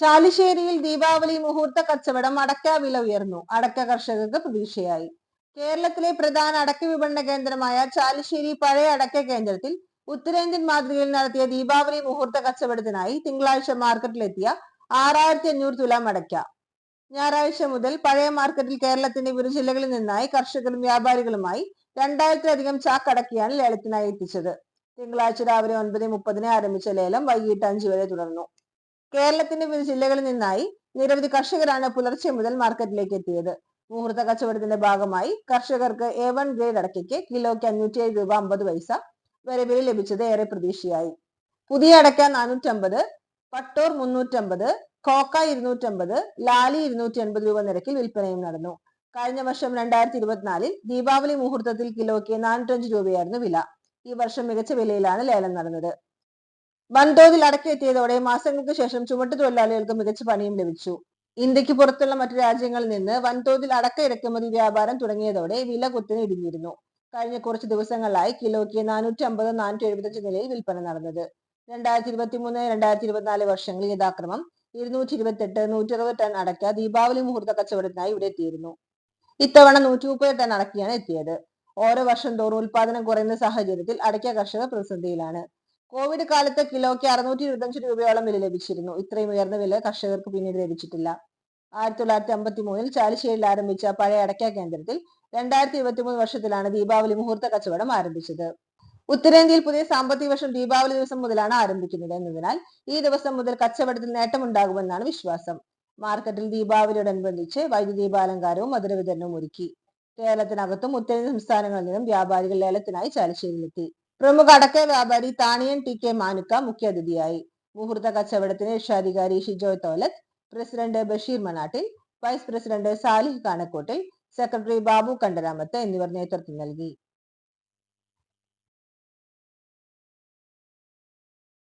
ചാലിശ്ശേരിയിൽ ദീപാവലി മുഹൂർത്ത കച്ചവടം അടക്ക വില ഉയർന്നു. അടക്ക കർഷകർക്ക് പ്രതീക്ഷയായി. കേരളത്തിലെ പ്രധാന അടക്ക വിപണന കേന്ദ്രമായ ചാലിശ്ശേരി പഴയ അടക്ക കേന്ദ്രത്തിൽ ഉത്തരേന്ത്യൻ മാതൃകയിൽ നടത്തിയ ദീപാവലി മുഹൂർത്ത കച്ചവടത്തിനായി തിങ്കളാഴ്ച മാർക്കറ്റിലെത്തിയ ആറായിരത്തി അഞ്ഞൂറ് തുലാം അടയ്ക്ക. ഞായറാഴ്ച മുതൽ പഴയ മാർക്കറ്റിൽ കേരളത്തിന്റെ വിവിധ ജില്ലകളിൽ നിന്നായി കർഷകരും വ്യാപാരികളുമായി രണ്ടായിരത്തിലധികം ചാക്ക് അടക്കിയാണ് ലേലത്തിനായി എത്തിച്ചത്. തിങ്കളാഴ്ച രാവിലെ ഒൻപത് മുപ്പതിന് ആരംഭിച്ച ലേലം വൈകിട്ട് അഞ്ചു വരെ തുടർന്നു. കേരളത്തിന്റെ വിവിധ ജില്ലകളിൽ നിന്നായി നിരവധി കർഷകരാണ് പുലർച്ചെ മുതൽ മാർക്കറ്റിലേക്ക് എത്തിയത്. മുഹൂർത്ത കച്ചവടത്തിന്റെ ഭാഗമായി കർഷകർക്ക് എ വൺ ഗ്രേഡ് അടക്കയ്ക്ക് കിലോയ്ക്ക് അഞ്ഞൂറ്റി ഏഴ് രൂപ അമ്പത് പൈസ വരെ വില ലഭിച്ചത് ഏറെ പ്രതീക്ഷയായി. പുതിയ അടക്ക നാനൂറ്റമ്പത് പട്ടോർ മുന്നൂറ്റമ്പത് കോക്ക ഇരുന്നൂറ്റമ്പത് ലാലി ഇരുന്നൂറ്റി അൻപത് രൂപ നിരക്കിൽ വിൽപ്പനയും നടന്നു. കഴിഞ്ഞ വർഷം രണ്ടായിരത്തി ഇരുപത്തിനാലിൽ ദീപാവലി മുഹൂർത്തത്തിൽ കിലോയ്ക്ക് നാനൂറ്റഞ്ച് രൂപയായിരുന്നു വില. ഈ വർഷം മികച്ച വിലയിലാണ് ലേലം നടന്നത്. വൻതോതിൽ അടക്കിയെത്തിയതോടെ മാസങ്ങൾക്ക് ശേഷം ചുമട്ടു തൊഴിലാളികൾക്ക് മികച്ച പണിയും ലഭിച്ചു. ഇന്ത്യയ്ക്ക് പുറത്തുള്ള മറ്റു രാജ്യങ്ങളിൽ നിന്ന് വൻതോതിൽ അടക്ക ഇറക്കുമതി വ്യാപാരം തുടങ്ങിയതോടെ വില കുത്തിന് ഇടിഞ്ഞിരുന്നു. കഴിഞ്ഞ കുറച്ച് ദിവസങ്ങളിലായി കിലോയ്ക്ക് നാനൂറ്റി അമ്പത് നാനൂറ്റി എഴുപത്തഞ്ച് നിലയിൽ വിൽപ്പന നടന്നത്. രണ്ടായിരത്തി ഇരുപത്തി മൂന്ന് രണ്ടായിരത്തി ഇരുപത്തിനാല് വർഷങ്ങളിൽ യഥാക്രമം ഇരുന്നൂറ്റി ഇരുപത്തെട്ട് നൂറ്റി അറുപത് ടൺ അടക്ക ദീപാവലി മുഹൂർത്ത കച്ചവടത്തിനായി ഇവിടെ എത്തിയിരുന്നു. ഇത്തവണ നൂറ്റി മുപ്പത് ടൺ അടക്കിയാണ് എത്തിയത്. ഓരോ വർഷം തോറും ഉൽപാദനം കുറയുന്ന സാഹചര്യത്തിൽ അടയ്ക്ക കർഷകർ പ്രതിസന്ധിയിലാണ്. കോവിഡ് കാലത്ത് കിലോയ്ക്ക് അറുന്നൂറ്റി ഇരുപത്തഞ്ച് രൂപയോളം വില ലഭിച്ചിരുന്നു. ഇത്രയും ഉയർന്ന വില കർഷകർക്ക് പിന്നീട് ലഭിച്ചിട്ടില്ല. ആയിരത്തി തൊള്ളായിരത്തി അമ്പത്തി മൂന്നിൽ ചാലിശ്ശേരിയിൽ ആരംഭിച്ച പഴയ അടയ്ക്ക കേന്ദ്രത്തിൽ രണ്ടായിരത്തി ഇരുപത്തി മൂന്ന് വർഷത്തിലാണ് ദീപാവലി മുഹൂർത്ത കച്ചവടം ആരംഭിച്ചത്. ഉത്തരേന്ത്യയിൽ പുതിയ സാമ്പത്തിക വർഷം ദീപാവലി ദിവസം മുതലാണ് ആരംഭിക്കുന്നത് എന്നതിനാൽ ഈ ദിവസം മുതൽ കച്ചവടത്തിൽ നേട്ടമുണ്ടാകുമെന്നാണ് വിശ്വാസം. മാർക്കറ്റിൽ ദീപാവലിയോടനുബന്ധിച്ച് വൈദ്യുതി ദീപാലങ്കാരവും മധുര വിതരണവും ഒരുക്കി. കേരളത്തിനകത്തും ഉത്തരേന്ത്യൻ സംസ്ഥാനങ്ങളിൽ നിന്നും വ്യാപാരികൾ ലേലത്തിനായി ചാലിശ്ശേരിയിലെത്തി പ്രമുഖ അടക്ക വ്യാപാരി താണിയൻ ടി കെ മാനുക്ക മുഖ്യാതിഥിയായി. മുഹൂർത്ത കച്ചവടത്തിന് രക്ഷാധികാരി Shijoy Tholath president Basheer Manattil vice president Salih Kanakkottil secretary Babu Kandaramath എന്നിവർ നേതൃത്വം നൽകി.